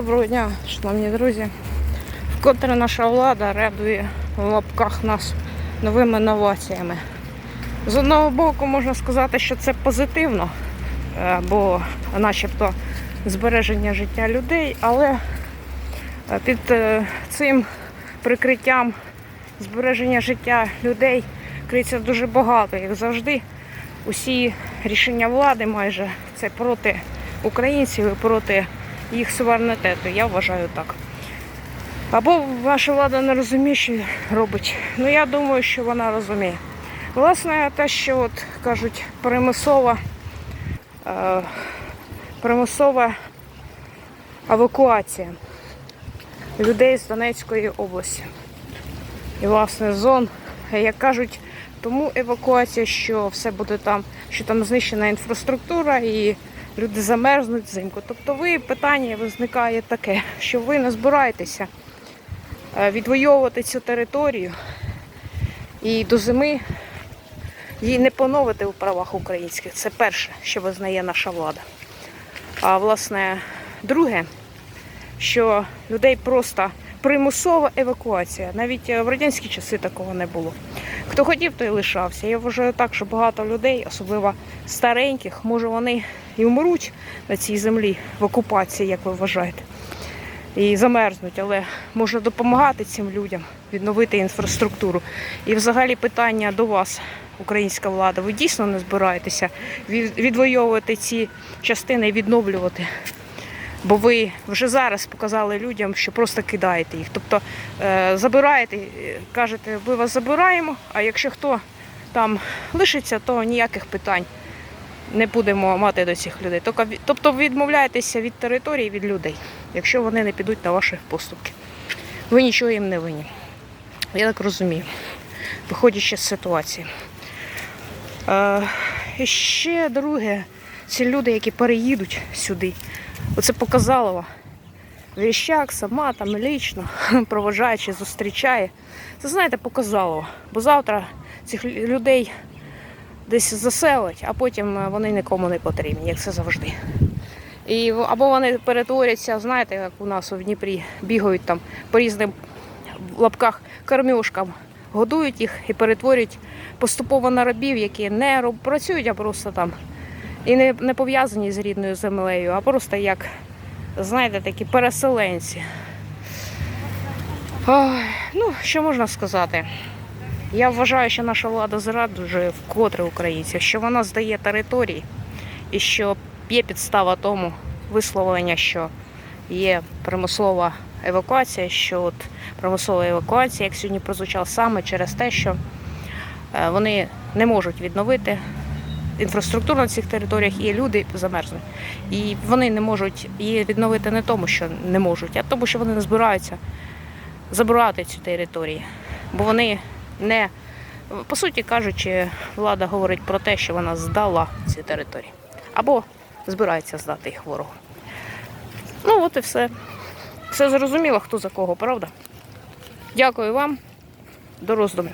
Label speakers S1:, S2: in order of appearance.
S1: Доброго дня, шановні друзі. Вкотре наша влада радує в лапках нас новими новаціями. З одного боку, можна сказати, що це позитивно, е, бо начебто збереження життя людей, але е, під е, цим прикриттям збереження життя людей криється дуже багато, як завжди. Усі рішення влади майже це проти українців і проти їх суверенітету. Я вважаю так. Або ваша влада не розуміє, що робить. Ну я думаю, що вона розуміє. Власне, те, що от кажуть, примусова, е, примусова евакуація людей з Донецької області. І, власне, зон, як кажуть, тому евакуація, що все буде там, що там знищена інфраструктура і люди замерзнуть взимку. Тобто ви питання виникає таке, що ви не збираєтеся е, відвоювати цю територію і до зими її не поновити у правах українських. Це перше, що визнає наша влада. А власне, друге, що людей просто примусова евакуація. Навіть е, в радянські часи такого не було. Хто хотів, той лишався. Я вважаю так, що багато людей, особливо стареньких, може вони і вмруть на цій землі в окупації, як ви вважаєте, і замерзнуть, але можна допомагати цим людям відновити інфраструктуру. І взагалі питання до вас, українська влада, ви дійсно не збираєтеся відвоювати ці частини і відновлювати? Бо ви вже зараз показали людям, що просто кидаєте їх. Тобто е, забираєте, е, кажете, ми вас забираємо, а якщо хто там лишиться, то ніяких питань не будемо мати до цих людей. Тобто відмовляєтеся від території, від людей, якщо вони не підуть на ваші поступки. Ви нічого їм не винні. Я так розумію, виходячи з ситуації. Е, і ще друге, ці люди, які переїдуть сюди. Оце показало. Віщак сама там лічно проважаючи, зустрічає. Це знаєте, показало. Бо завтра цих людей десь заселять, а потім е, вони нікому не потрібні, як це завжди. І або вони перетворяться, знаєте, як у нас у Дніпрі бігають там по різним лапках кормюшкам, годують їх і перетворюють поступово на рабів, які не працюють, а просто там і не, не пов'язані з рідною землею, а просто як, знаєте, такі переселенці. Ой, ну, що можна сказати? Я вважаю, що наша влада зраджує вкотре українців, що вона здає території і що є підстава тому висловлення, що є примусова евакуація, що от примусова евакуація, як сьогодні прозвучало, саме через те, що е, вони не можуть відновити інфраструктуру на цих територіях, і люди замерзнуть. І вони не можуть її відновити не тому, що не можуть, а тому, що вони не збираються забирати цю територію. Бо вони не, по суті кажучи, влада говорить про те, що вона здала ці території. Або збирається здати їх ворогу. Ну, от і все. Все зрозуміло, хто за кого, правда? Дякую вам. До роздумів.